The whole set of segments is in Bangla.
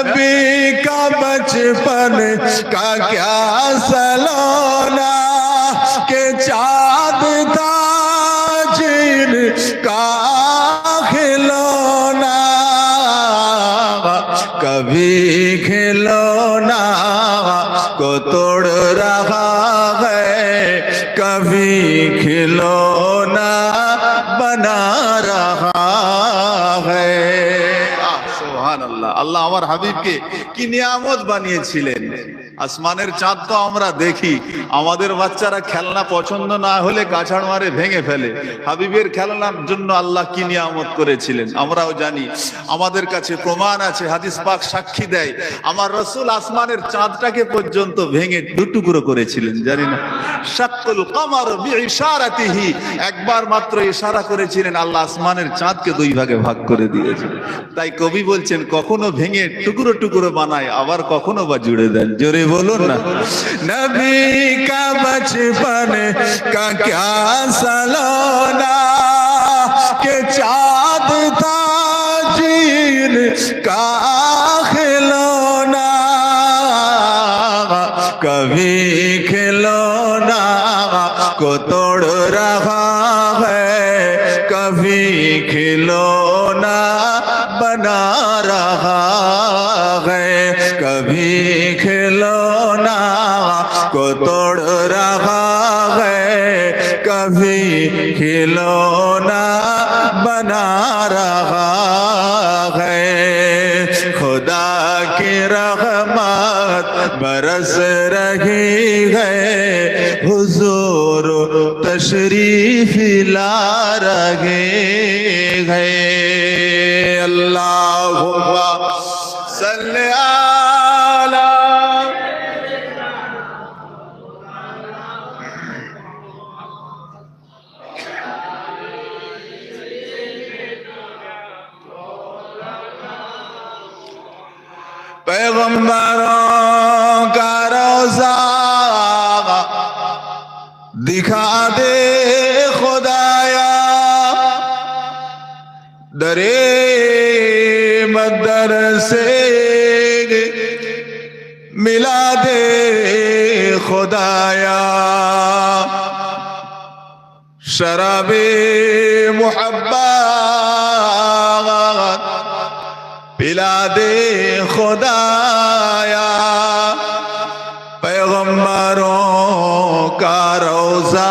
नबी का बचपन का क्या सलोना के चाँद था का खिलौना। कभी खिलौना को तोड़ रहा है, कभी खिलौना। আল্লাহ আল্লাহ আমার হাবিবকে কি নিয়ামত বানিয়েছিলেন? আসমানের চাঁদ তো আমরা দেখি। আমাদের বাচ্চারা খেলনা পছন্দ না হলে কাছাড় মারে ভেঙে ফেলে। হাবিবের খেলনার জন্য আল্লাহ কি নিয়ামত করেছিলেন? আমরাও জানি। আমাদের কাছে প্রমাণ আছে, হাদিস পাক সাক্ষী দেয়। আমার রসুল আসমানের চাঁদটাকে পর্যন্ত ভেঙে দুটুকরো করেছিলেন, জানি না। শাক্কুল কামার বিইশারাতিহি। একবার মাত্র ইশারা করেছিলেন, আল্লাহ আসমানের চাঁদকে দুই ভাগে ভাগ করে দিয়েছেন তাই কবি বলছেন, কখনো ভেঙে টুকরো টুকরো বানায়, আবার কখনো বা জুড়ে দেন। জোরে बोलो ना। नबी का बचपन का क्या सलोना, के चाँद था जीन का खिलौना, कभी खिलौना को तोड़ रहा है, कभी खिलौना बना रहा है, कभी को तोड़ रहा है कभी खिलौना बना रहा है खुदा की रहमत बरस रही है हुजूर तशरीफ ला रहे हैं अल्लाह सल्ले पैगंबरों का रोजा दिखा दे खुदाया दरे मदर से मिला दे खुदाया शराबे मोहब्बत بلاد خدایا پیغمبروں کا روزہ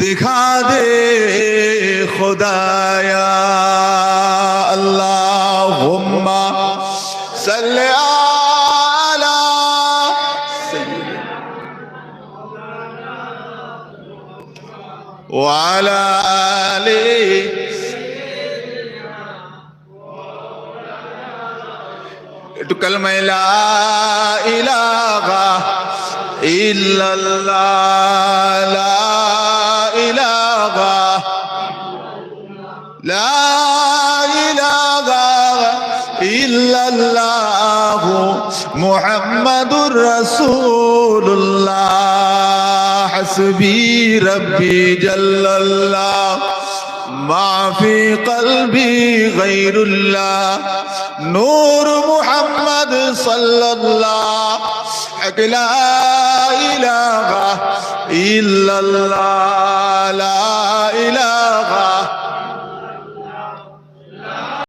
دکھا دے خدایا۔ اللہم صلی علی سیدنا وعلی একটু কালমায়, লা ইলাহা ইল্লাল্লাহ, লা ইলাহা লা ইলাহা ইল্লাল্লাহ মুহাম্মাদুর রাসূলুল্লাহ, হাসবি রব্বি জাল্লাল্লাহ. ما في قلبي غير الله. نور محمد صلى الله. لا إله إلا الله. لا إله